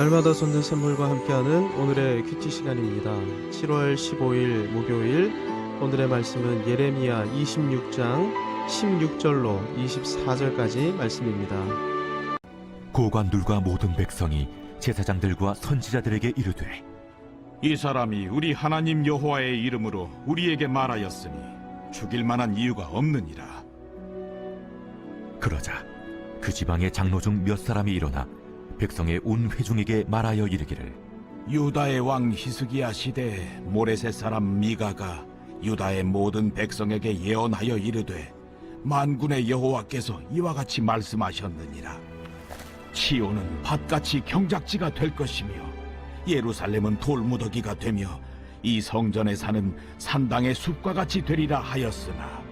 날마다 솟는 샘물과 함께하는 오늘의 큐티 시간입니다. 7월 15일 목요일 오늘의 말씀은 예레미야 26장 16절로 24절까지 말씀입니다. 고관들과 모든 백성이 제사장들과 선지자들에게 이르되 이 사람이 우리 하나님 여호와의 이름으로 우리에게 말하였으니 죽일 만한 이유가 없느니라. 그러자 그 지방의 장로 중 몇 사람이 일어나 백성의 온 회중에게 말하여 이르기를 유다의 왕 히스기야 시대에 모레셋 사람 미가가 유다의 모든 백성에게 예언하여 이르되 만군의 여호와께서 이와 같이 말씀하셨느니라. 치오는 밭같이 경작지가 될 것이며 예루살렘은 돌무더기가 되며 이 성전에 사는 산당의 숲과 같이 되리라 하였으나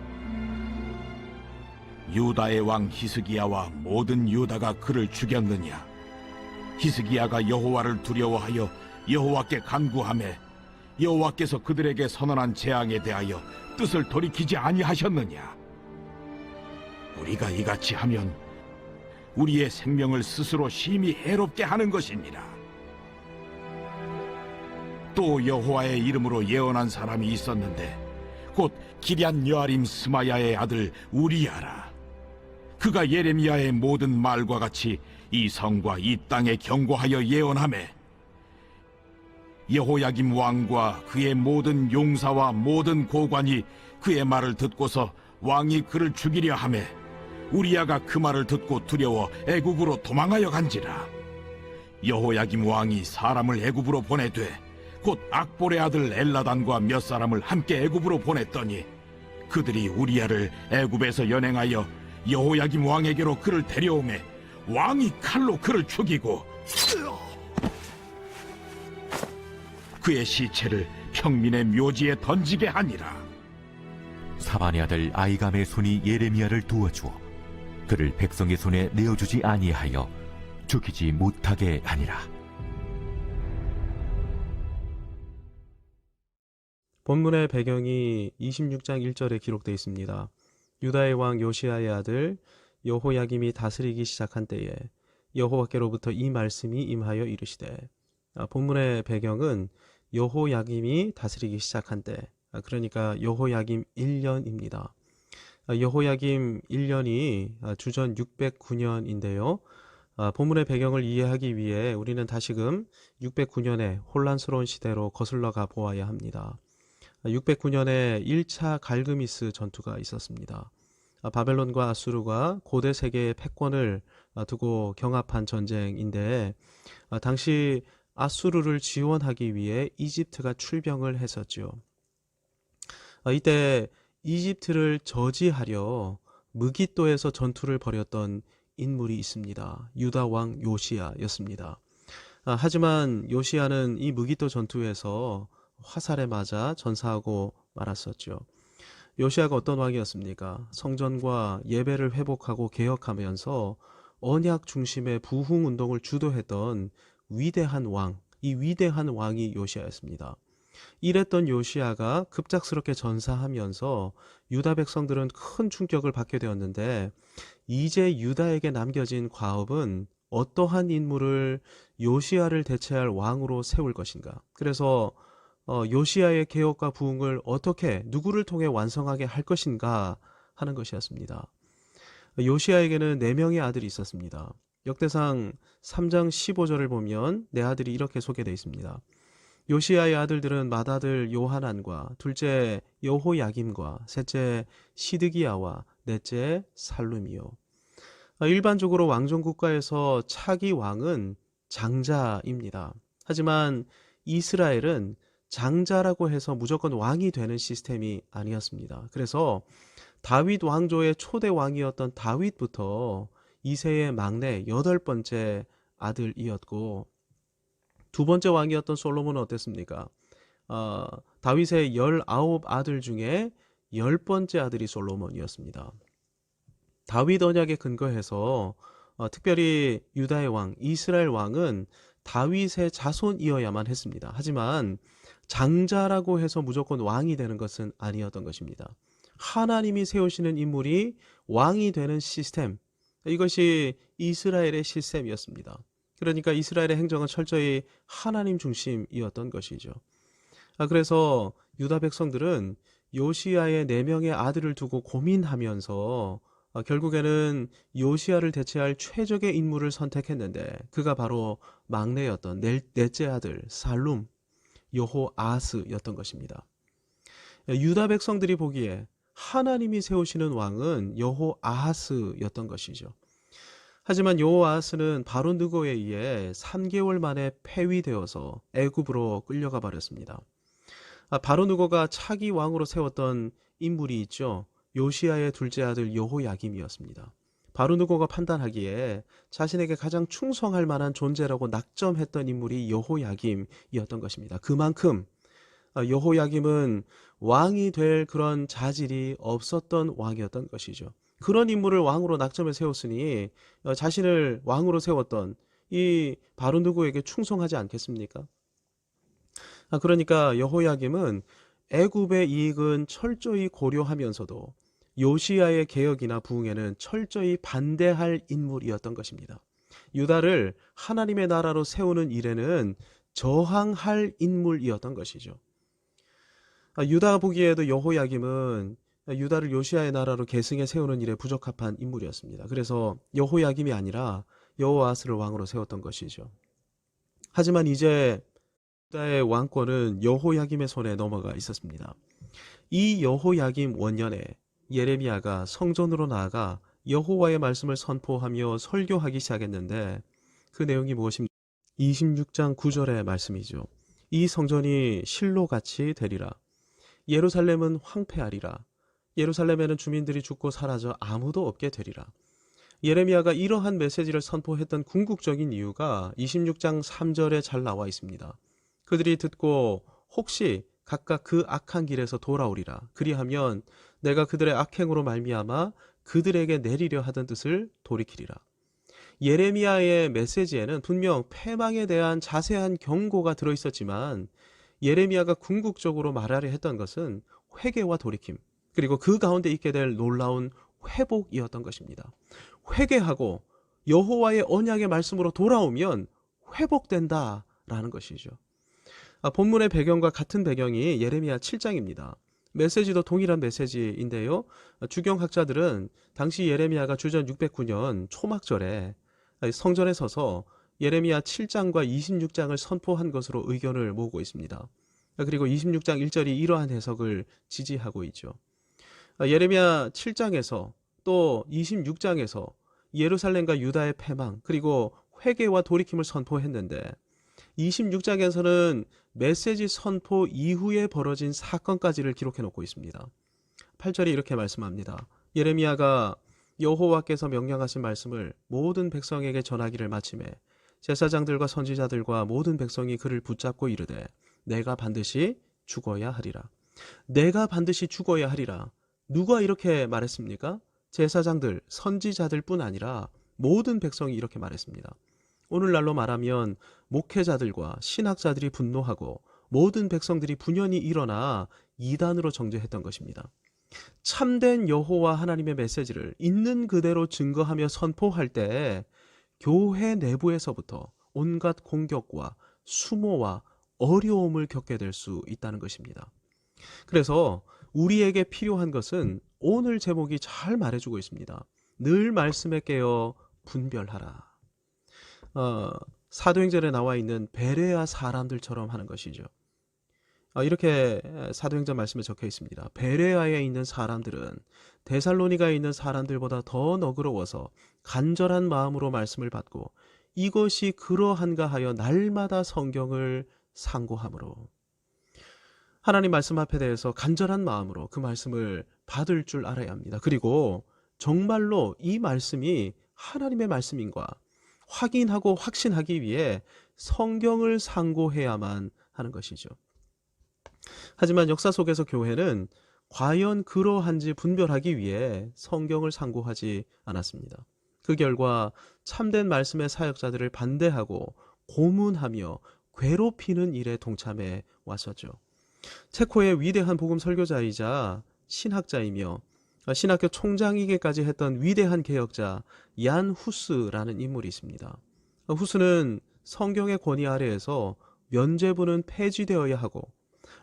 유다의 왕 히스기야와 모든 유다가 그를 죽였느냐 히스기야가 여호와를 두려워하여 여호와께 간구하매 여호와께서 그들에게 선언한 재앙에 대하여 뜻을 돌이키지 아니하셨느냐? 우리가 이같이 하면 우리의 생명을 스스로 심히 해롭게 하는 것이니라 또 여호와의 이름으로 예언한 사람이 있었는데 곧 기럇 여아림 스마야의 아들 우리야라. 그가 예레미야의 모든 말과 같이 이 성과 이 땅에 경고하여 예언하매 여호야김 왕과 그의 모든 용사와 모든 고관이 그의 말을 듣고서 왕이 그를 죽이려 하매 우리야가 그 말을 듣고 두려워 애국으로 도망하여 간지라. 여호야김 왕이 사람을 애굽으로 보내되 곧 악볼의 아들 엘라단과 몇 사람을 함께 애굽으로 보냈더니 그들이 우리야를 애굽에서 연행하여 여호야김 왕에게로 그를 데려오매 왕이 칼로 그를 죽이고 그의 시체를 평민의 묘지에 던지게 하니라 사반의 아들 아이감의 손이 예레미야를 도와주어 그를 백성의 손에 내어주지 아니하여 죽이지 못하게 하니라 본문의 배경이 26장 1절에 기록되어 있습니다. 유다의 왕 요시아의 아들 여호야김이 다스리기 시작한 때에 여호와께로부터 이 말씀이 임하여 이르시되 아, 본문의 배경은 여호야김이 다스리기 시작한 때 아, 그러니까 여호야김 1년입니다. 아, 여호야김 1년이 아, 주전 609년인데요. 본문의 배경을 이해하기 위해 우리는 다시금 609년의 혼란스러운 시대로 거슬러 가 보아야 합니다. 609년에 1차 갈그미스 전투가 있었습니다. 아, 바벨론과 아수르가 고대 세계의 패권을 아, 두고 경합한 전쟁인데 아, 당시 아수르를 지원하기 위해 이집트가 출병을 했었죠. 이때 이집트를 저지하려 무기또에서 전투를 벌였던 인물이 있습니다. 유다 왕 요시아였습니다. 하지만 요시아는 이 무기또 전투에서 화살에 맞아 전사하고 말았었죠. 요시아가 어떤 왕이었습니까? 성전과 예배를 회복하고 개혁하면서 언약 중심의 부흥 운동을 주도했던 위대한 왕, 이 위대한 왕이 요시아였습니다. 이랬던 요시아가 급작스럽게 전사하면서 유다 백성들은 큰 충격을 받게 되었는데 이제 유다에게 남겨진 과업은 어떠한 인물을 요시아를 대체할 왕으로 세울 것인가? 그래서 어, 요시아의 개혁과 부흥을 어떻게 누구를 통해 완성하게 할 것인가 하는 것이었습니다. 요시아에게는 네 명의 아들이 있었습니다. 역대상 3장 15절을 보면 네 아들이 이렇게 소개되어 있습니다. 요시아의 아들들은 맏아들 요하난과 둘째 여호야김과 셋째 시드기야와 넷째 살룸이요. 일반적으로 왕정 국가에서 차기 왕은 장자입니다. 하지만 이스라엘은 장자라고 해서 무조건 왕이 되는 시스템이 아니었습니다. 그래서 다윗 왕조의 초대 왕이었던 다윗부터 이세의 막내 여덟 번째 아들이었고 두 번째 왕이었던 솔로몬은 어땠습니까? 어, 다윗의 열아홉 아들 중에 열 번째 아들이 솔로몬이었습니다. 다윗 언약에 근거해서 어, 특별히 유다의 왕 이스라엘 왕은 다윗의 자손이어야만 했습니다. 하지만 장자라고 해서 무조건 왕이 되는 것은 아니었던 것입니다. 하나님이 세우시는 인물이 왕이 되는 시스템, 이것이 이스라엘의 시스템이었습니다. 그러니까 이스라엘의 행정은 철저히 하나님 중심이었던 것이죠. 아, 그래서 유다 백성들은 요시야의 네 명의 아들을 두고 고민하면서 아, 결국에는 요시야를 대체할 최적의 인물을 선택했는데 그가 바로 막내였던 넷- 넷째 아들 살룸 여호 아스였던 것입니다. 유다 백성들이 보기에 하나님이 세우시는 왕은 여호 아하스였던 것이죠. 하지만 여호 아하스는 바로 느고에 의해 3개월 만에 폐위되어서 애굽으로 끌려가 버렸습니다. 아, 바로 느고가 차기 왕으로 세웠던 인물이 있죠. 요시아의 둘째 아들 여호야김이었습니다. 바로 느고가 판단하기에 자신에게 가장 충성할 만한 존재라고 낙점했던 인물이 여호야김이었던 것입니다. 그만큼 아, 여호야김은 왕이 될 그런 자질이 없었던 왕이었던 것이죠. 그런 인물을 왕으로 낙점해 세웠으니 어, 자신을 왕으로 세웠던 이 바로 누구에게 충성하지 않겠습니까? 아, 그러니까 여호야김은 애굽의 이익은 철저히 고려하면서도 요시야의 개혁이나 부흥에는 철저히 반대할 인물이었던 것입니다. 유다를 하나님의 나라로 세우는 일에는 저항할 인물이었던 것이죠. 아, 유다가 보기에도 여호야김은 유다를 요시아의 나라로 계승해 세우는 일에 부적합한 인물이었습니다. 그래서 여호야김이 아니라 여호아스를 왕으로 세웠던 것이죠. 하지만 이제 유다의 왕권은 여호야김의 손에 넘어가 있었습니다. 이 여호야김 원년에 예레미야가 성전으로 나아가 여호와의 말씀을 선포하며 설교하기 시작했는데 그 내용이 무엇입니까? 26장 9절의 말씀이죠. 이 성전이 실로같이 되리라. 예루살렘은 황폐하리라. 예루살렘에는 주민들이 죽고 사라져 아무도 없게 되리라. 예레미야가 이러한 메시지를 선포했던 궁극적인 이유가 26장 3절에 잘 나와 있습니다. 그들이 듣고 혹시 각각 그 악한 길에서 돌아오리라. 그리하면 내가 그들의 악행으로 말미암아 그들에게 내리려 하던 뜻을 돌이키리라. 예레미야의 메시지에는 분명 패망에 대한 자세한 경고가 들어 있었지만 예레미야가 궁극적으로 말하려 했던 것은 회개와 돌이킴, 그리고 그 가운데 있게 될 놀라운 회복이었던 것입니다. 회개하고 여호와의 언약의 말씀으로 돌아오면 회복된다라는 것이죠. 아, 본문의 배경과 같은 배경이 예레미야 7장입니다. 메시지도 동일한 메시지인데요. 아, 주경학자들은 당시 예레미야가 주전 609년 초막절에 성전에 서서 예레미야 7장과 26장을 선포한 것으로 의견을 모으고 있습니다. 아, 그리고 26장 1절이 이러한 해석을 지지하고 있죠. 아, 예레미야 7장에서 또 26장에서 예루살렘과 유다의 패망 그리고 회개와 돌이킴을 선포했는데 26장에서는 메시지 선포 이후에 벌어진 사건까지를 기록해 놓고 있습니다. 8절이 이렇게 말씀합니다. 예레미야가 여호와께서 명령하신 말씀을 모든 백성에게 전하기를 마침에 제사장들과 선지자들과 모든 백성이 그를 붙잡고 이르되 내가 반드시 죽어야 하리라. 내가 반드시 죽어야 하리라. 누가 이렇게 말했습니까? 제사장들, 선지자들 뿐 아니라 모든 백성이 이렇게 말했습니다. 오늘날로 말하면 목회자들과 신학자들이 분노하고 모든 백성들이 분연히 일어나 이단으로 정죄했던 것입니다. 참된 여호와 하나님의 메시지를 있는 그대로 증거하며 선포할 때 교회 내부에서부터 온갖 공격과 수모와 어려움을 겪게 될 수 있다는 것입니다. 그래서 우리에게 필요한 것은 오늘 제목이 잘 말해주고 있습니다. 늘 말씀에 깨어 분별하라. 어, 사도행전에 나와 있는 베레아 사람들처럼 하는 것이죠. 어, 이렇게 사도행전 말씀에 적혀 있습니다. 베레아에 있는 사람들은 데살로니가에 있는 사람들보다 더 너그러워서 간절한 마음으로 말씀을 받고 이것이 그러한가 하여 날마다 성경을 상고함으로 하나님 말씀 앞에 대해서 간절한 마음으로 그 말씀을 받을 줄 알아야 합니다. 그리고 정말로 이 말씀이 하나님의 말씀인가 확인하고 확신하기 위해 성경을 상고해야만 하는 것이죠. 하지만 역사 속에서 교회는 과연 그러한지 분별하기 위해 성경을 상고하지 않았습니다. 그 결과 참된 말씀의 사역자들을 반대하고 고문하며 괴롭히는 일에 동참해 왔었죠. 체코의 위대한 복음 설교자이자 신학자이며 신학교 총장이기까지 했던 위대한 개혁자 얀 후스라는 인물이 있습니다. 후스는 성경의 권위 아래에서 면죄부는 폐지되어야 하고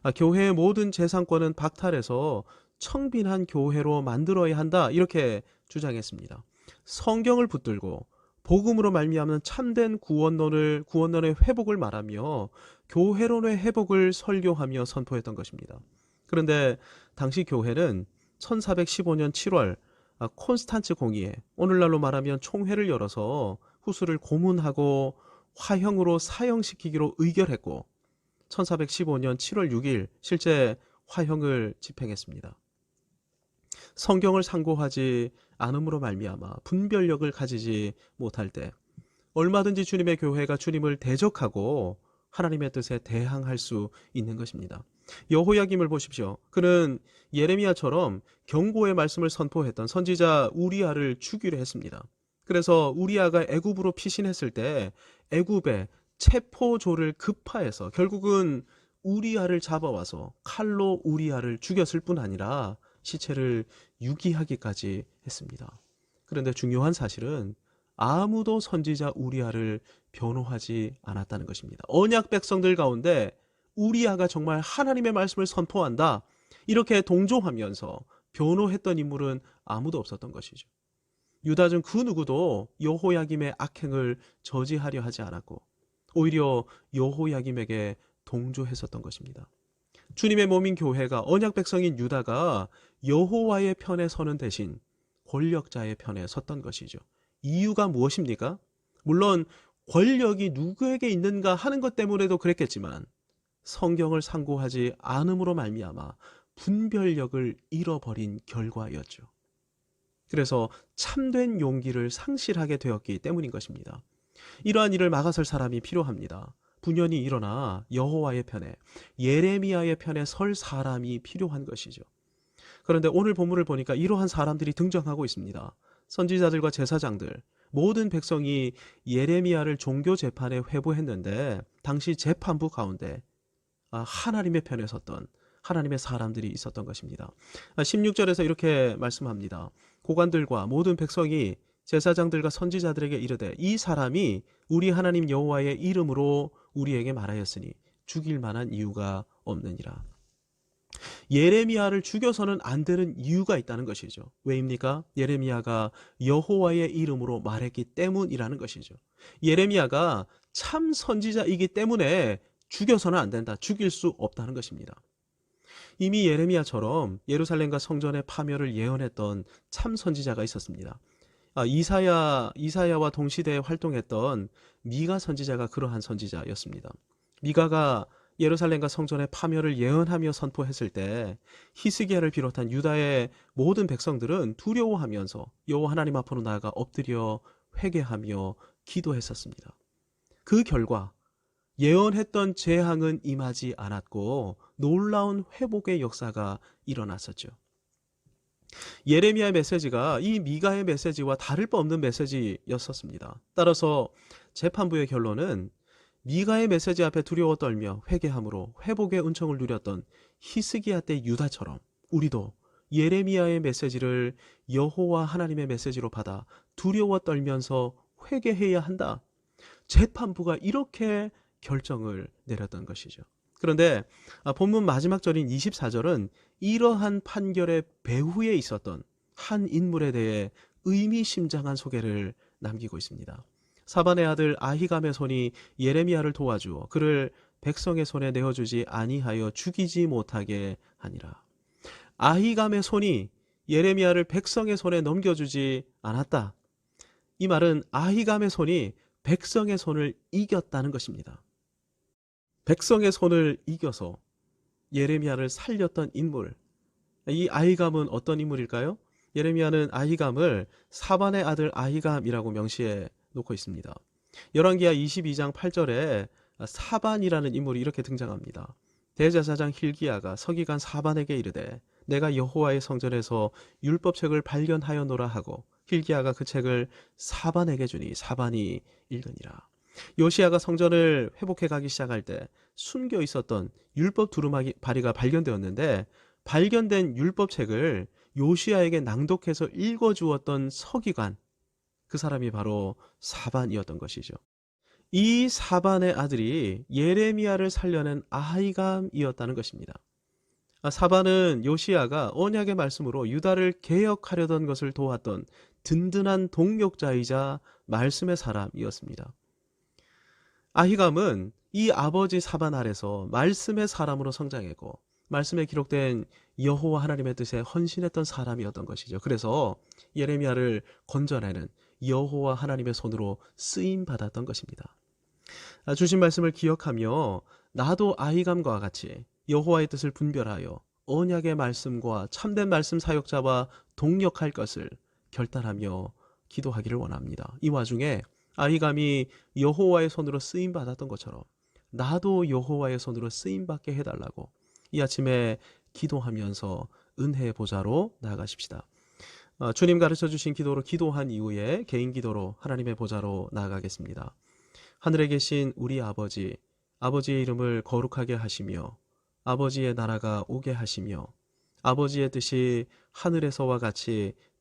아, 교회의 모든 재산권은 박탈해서 청빈한 교회로 만들어야 한다 이렇게 주장했습니다. 성경을 붙들고 복음으로 말미암는 참된 구원론을 구원론의 회복을 말하며 교회론의 회복을 설교하며 선포했던 것입니다. 그런데 당시 교회는 1415년 7월 아, 콘스탄츠 공의회 오늘날로 말하면 총회를 열어서 후수를 고문하고 화형으로 사형시키기로 의결했고 1415년 7월 6일 실제 화형을 집행했습니다. 성경을 상고하지 않음으로 말미암아 분별력을 가지지 못할 때 얼마든지 주님의 교회가 주님을 대적하고 하나님의 뜻에 대항할 수 있는 것입니다. 여호야김을 보십시오. 그는 예레미야처럼 경고의 말씀을 선포했던 선지자 우리아를 죽이려 했습니다. 그래서 우리아가 애굽으로 피신했을 때 애굽에 체포조를 급파해서 결국은 우리아를 잡아와서 칼로 우리아를 죽였을 뿐 아니라 시체를 유기하기까지 했습니다. 그런데 중요한 사실은 아무도 선지자 우리아를 변호하지 않았다는 것입니다. 언약 백성들 가운데 우리아가 정말 하나님의 말씀을 선포한다. 이렇게 동조하면서 변호했던 인물은 아무도 없었던 것이죠. 유다 중그 누구도 여호야김의 악행을 저지하려 하지 않았고 오히려 여호야김에게 동조했었던 것입니다. 주님의 몸인 교회가 언약 백성인 유다가 여호와의 편에 서는 대신 권력자의 편에 섰던 것이죠. 이유가 무엇입니까? 물론 권력이 누구에게 있는가 하는 것 때문에도 그랬겠지만 성경을 상고하지 않음으로 말미암아 분별력을 잃어버린 결과였죠. 그래서 참된 용기를 상실하게 되었기 때문인 것입니다. 이러한 일을 막아설 사람이 필요합니다. 분연이 일어나 여호와의 편에 예레미야의 편에 설 사람이 필요한 것이죠. 그런데 오늘 본문을 보니까 이러한 사람들이 등장하고 있습니다. 선지자들과 제사장들, 모든 백성이 예레미야를 종교 재판에 회부했는데 당시 재판부 가운데 아, 하나님의 편에 섰던 하나님의 사람들이 있었던 것입니다. 16절에서 이렇게 말씀합니다. 고관들과 모든 백성이 제사장들과 선지자들에게 이르되 이 사람이 우리 하나님 여호와의 이름으로 우리에게 말하였으니 죽일 만한 이유가 없느니라. 예레미야를 죽여서는 안 되는 이유가 있다는 것이죠. 왜입니까? 예레미야가 여호와의 이름으로 말했기 때문이라는 것이죠. 예레미야가 참 선지자이기 때문에 죽여서는 안 된다. 죽일 수 없다는 것입니다. 이미 예레미야처럼 예루살렘과 성전의 파멸을 예언했던 참 선지자가 있었습니다. 아, 이사야 이사야와 동시대에 활동했던 미가 선지자가 그러한 선지자였습니다. 미가가 예루살렘과 성전의 파멸을 예언하며 선포했을 때 히스기야를 비롯한 유다의 모든 백성들은 두려워하면서 여호와 하나님 앞으로 나아가 엎드려 회개하며 기도했었습니다. 그 결과 예언했던 재앙은 임하지 않았고 놀라운 회복의 역사가 일어났었죠. 예레미야의 메시지가 이 미가의 메시지와 다를 바 없는 메시지였었습니다. 따라서 재판부의 결론은 미가의 메시지 앞에 두려워 떨며 회개함으로 회복의 은총을 누렸던 히스기야 때 유다처럼 우리도 예레미야의 메시지를 여호와 하나님의 메시지로 받아 두려워 떨면서 회개해야 한다. 재판부가 이렇게 결정을 내렸던 것이죠. 그런데 아, 본문 마지막 절인 24절은 이러한 판결의 배후에 있었던 한 인물에 대해 의미심장한 소개를 남기고 있습니다. 사반의 아들 아히감의 손이 예레미야를 도와주어 그를 백성의 손에 내어주지 아니하여 죽이지 못하게 하니라. 아히감의 손이 예레미야를 백성의 손에 넘겨주지 않았다. 이 말은 아히감의 손이 백성의 손을 이겼다는 것입니다. 백성의 손을 이겨서 예레미야를 살렸던 인물. 이 아히감은 어떤 인물일까요? 예레미야는 아히감을 사반의 아들 아히감이라고 명시해 놓고 있습니다. 열왕기하 22장 8절에 사반이라는 인물이 이렇게 등장합니다. 대제사장 힐기야가 서기관 사반에게 이르되 내가 여호와의 성전에서 율법책을 발견하였노라 하고 힐기야가 그 책을 사반에게 주니 사반이 읽으니라. 요시야가 성전을 회복해 가기 시작할 때 숨겨 있었던 율법 두루마리가 발견되었는데 발견된 율법책을 요시야에게 낭독해서 읽어 주었던 서기관 그 사람이 바로 사반이었던 것이죠. 이 사반의 아들이 예레미야를 살려낸 아히감이었다는 것입니다. 아, 사반은 요시야가 언약의 말씀으로 유다를 개혁하려던 것을 도왔던 든든한 동력자이자 말씀의 사람이었습니다. 아히감은 이 아버지 사반 아래서 말씀의 사람으로 성장했고 말씀에 기록된 여호와 하나님의 뜻에 헌신했던 사람이었던 것이죠. 그래서 예레미야를 건져내는 여호와 하나님의 손으로 쓰임 받았던 것입니다. 아, 주신 말씀을 기억하며 나도 아히감과 같이 여호와의 뜻을 분별하여 언약의 말씀과 참된 말씀 사역자와 동력할 것을 결단하며 기도하기를 원합니다. 이 와중에 아히감이 여호와의 손으로 쓰임 받았던 것처럼 나도 여호와의 손으로 쓰임 받게 해달라고 이 아침에 기도하면서 은혜의 보좌로 나아가십시다. 어, 주님 가르쳐 주신 기도로 기도한 이후에 개인 기도로 하나님의 보좌로 나아가겠습니다. 하늘에 계신 우리 아버지, 아버지의 이름을 거룩하게 하시며 아버지의 나라가 오게 하시며 아버지의 뜻이 하늘에서와 같이